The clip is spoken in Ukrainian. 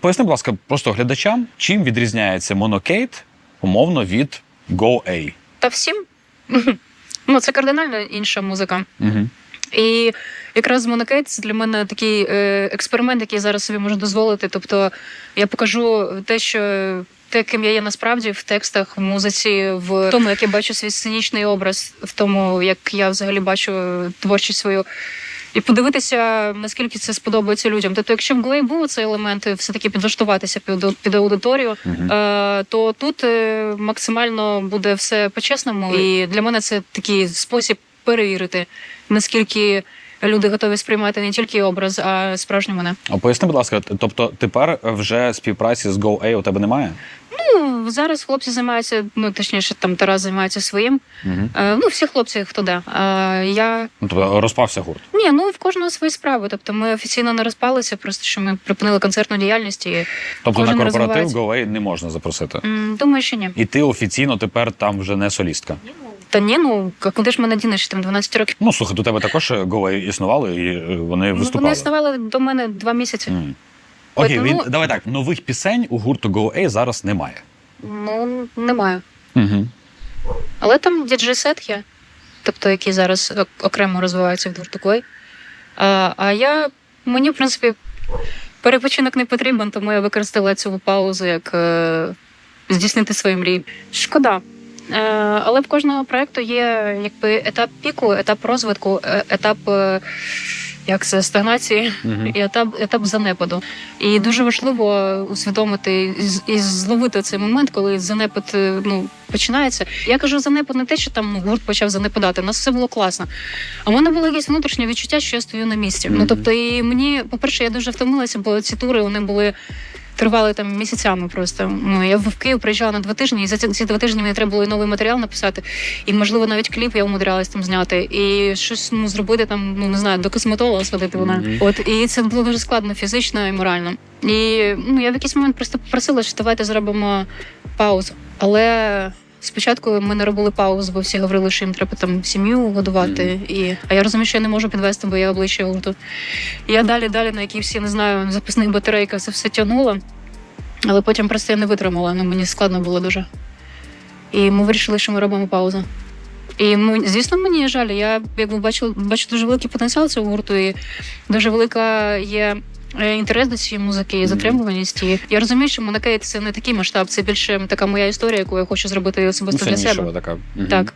Поясни, будь ласка, просто глядачам, чим відрізняється монокейт умовно від Go A. Та всім. Ну, це кардинально інша музика. Угу. І якраз Монокейт це для мене такий е, експеримент, який я зараз собі можу дозволити. Тобто я покажу те, що те, ким я є насправді в текстах, в музиці, в тому, як я бачу свій сценічний образ, в тому, як я взагалі бачу творчість свою. І подивитися, наскільки це сподобається людям. Тобто, якщо в Глей був цей елемент все-таки підлаштуватися під, під аудиторію, Мгм. е, то тут е, максимально буде все по-чесному. І для мене це такий спосіб перевірити, наскільки люди готові сприймати не тільки образ, а справжню мене. А поясни, будь ласка, тобто тепер вже співпраці з Go A у тебе немає? Ну зараз хлопці займаються, ну точніше, там Тарас займається своїм. Угу. Е, ну, всі хлопці, хто де. А я Ну, тобто розпався гурт. ні, ну в кожного свої справи. Тобто ми офіційно не розпалися, просто що ми припинили концертну діяльність і Тобто на корпоратив розвивається. Go A не можна запросити. м, думаю, що ні. І ти офіційно тепер там вже не солістка. Та ні, ну куди ж мене дінеш там 12 років? Ну слухай, до тебе також Go існували, і е, вони Ну, виступали. вони існували до мене два місяці. Ой, Окей, ну, він, ну- давай так. Нових пісень у гурту Go A зараз немає. Ну немає. Угу. Але там діджей-сет є, тобто який зараз окремо розвивається в гурту А, а я мені, в принципі, перепочинок не потрібен, тому я використала цю паузу як е, здійснити свої мрії. Шкода. Е, але в кожного проєкту є якби етап піку, етап розвитку, е, етап е, як це, стагнації Угу. і етап, етап занепаду. І дуже важливо усвідомити і зловити цей момент, коли занепад ну, починається. Я кажу занепад не те, що там гурт почав занепадати. У нас все було класно. А в мене було якесь внутрішнє відчуття, що я стою на місці. Мгм. Ну тобто, і мені, по-перше, я дуже втомилася, бо ці тури вони були. Тривали там місяцями просто. Ну я в Київ приїжджала на два тижні, і за ці, два тижні мені треба було і новий матеріал написати, і можливо навіть кліп я умудрялась там зняти, і щось ну зробити там, ну не знаю, до косметолога сходити вона. Мгм. От і це було дуже складно фізично і морально. І ну я в якийсь момент просто попросила, що давайте зробимо паузу. Але спочатку ми не робили паузу, бо всі говорили, що їм треба там сім'ю годувати. І а я розумію, що я не можу підвести, бо я обличчя гурту. І я далі, далі на якій всі не знаю, запасних батарейках це все тягнула. Але потім просто я не витримала. Ну мені складно було дуже. І ми вирішили, що ми робимо паузу. І ми, звісно, мені жаль. Я якби бачу, бачу дуже великий потенціал цього гурту, і дуже велика є. Е, Інтерес до цієї музики і затримуваність. І я розумію, що Монокейт це не такий масштаб, це більше така моя історія, яку я хочу зробити особисто це для себе. нішева така. Мгм. Так.